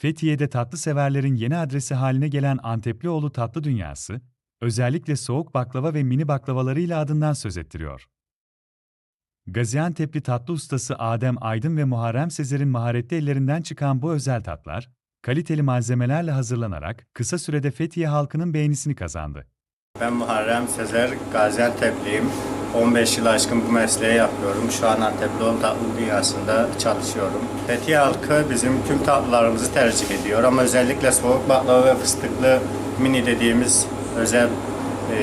Fethiye'de tatlı severlerin yeni adresi haline gelen Anteplioğlu Tatlı Dünyası, özellikle soğuk baklava ve mini baklavalarıyla adından söz ettiriyor. Gaziantep'li tatlı ustası Adem Aydın ve Muharrem Sezer'in maharetli ellerinden çıkan bu özel tatlar, kaliteli malzemelerle hazırlanarak kısa sürede Fethiye halkının beğenisini kazandı. Ben Muharrem Sezer, Gaziantep'liyim. 15 yıl aşkın bu mesleği yapıyorum. Şu an Antepli Tatlı Dünyası'nda çalışıyorum. Fethiye halkı bizim tüm tatlılarımızı tercih ediyor ama özellikle soğuk baklava ve fıstıklı mini dediğimiz özel e,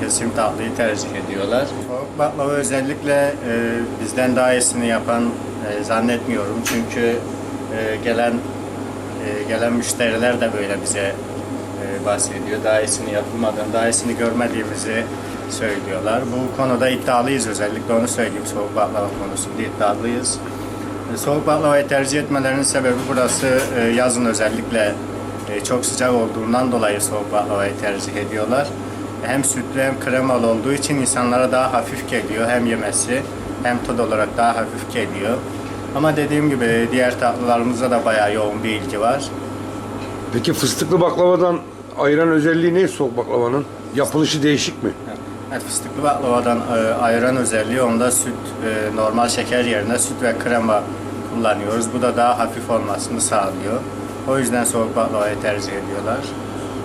kesim tatlıyı tercih ediyorlar. Soğuk baklava özellikle e, bizden daha iyisini yapan e, zannetmiyorum. Çünkü e, gelen e, gelen müşteriler de böyle bize e, bahsediyor. Daha iyisini yapılmadığını, daha iyisini görmediğimizi söylüyorlar. Bu konuda iddialıyız özellikle onu söyleyeyim. Soğuk baklava konusunda iddialıyız. E, Soğuk baklavayı tercih etmelerinin sebebi burası e, yazın özellikle e, çok sıcak olduğundan dolayı soğuk baklavayı tercih ediyorlar. Hem sütlü hem kremalı olduğu için insanlara daha hafif geliyor. Hem yemesi hem tad olarak daha hafif geliyor. Ama dediğim gibi diğer tatlılarımızda da bayağı yoğun bir ilgi var. Peki fıstıklı baklavadan ayıran özelliği ne soğuk baklavanın? Yapılışı değişik mi? Evet, fıstıklı baklavadan e, ayıran özelliği onda süt, e, normal şeker yerine süt ve krema kullanıyoruz. Bu da daha hafif olmasını sağlıyor. O yüzden soğuk baklavayı tercih ediyorlar.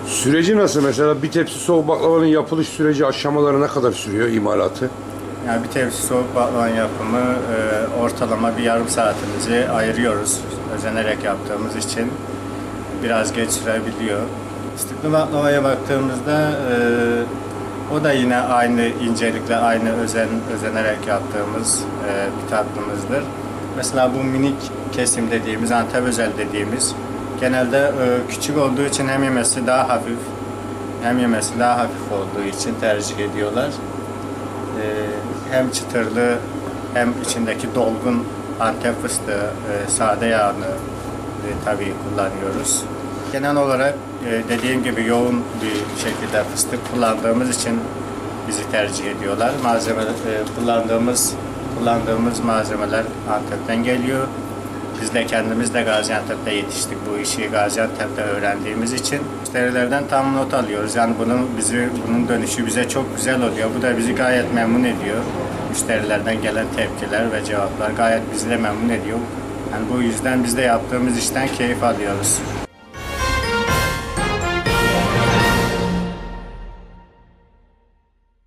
Süreci nasıl? Mesela bir tepsi soğuk baklavanın yapılış süreci aşamaları ne kadar sürüyor imalatı? Yani bir tepsi soğuk baklavanın yapımı e, ortalama bir yarım saatimizi ayırıyoruz. Özenerek yaptığımız için biraz geç sürebiliyor. Fıstıklı baklavaya baktığımızda e, o da yine aynı incelikle, aynı özen özenerek yaptığımız e, bir tatlımızdır. Mesela bu minik kesim dediğimiz, Antep özel dediğimiz genelde e, küçük olduğu için hem yemesi daha hafif hem yemesi daha hafif olduğu için tercih ediyorlar. Ee, hem çıtırlı hem içindeki dolgun Antep fıstığı, e, sade yağını e, tabii kullanıyoruz. Genel olarak e, dediğim gibi yoğun bir şekilde fıstık kullandığımız için bizi tercih ediyorlar. Malzeme e, kullandığımız kullandığımız malzemeler Antep'ten geliyor. Biz de kendimiz de Gaziantep'te yetiştik bu işi Gaziantep'te öğrendiğimiz için müşterilerden tam not alıyoruz. Yani bunun bizi bunun dönüşü bize çok güzel oluyor. Bu da bizi gayet memnun ediyor. Müşterilerden gelen tepkiler ve cevaplar gayet bizi de memnun ediyor. Yani bu yüzden biz de yaptığımız işten keyif alıyoruz.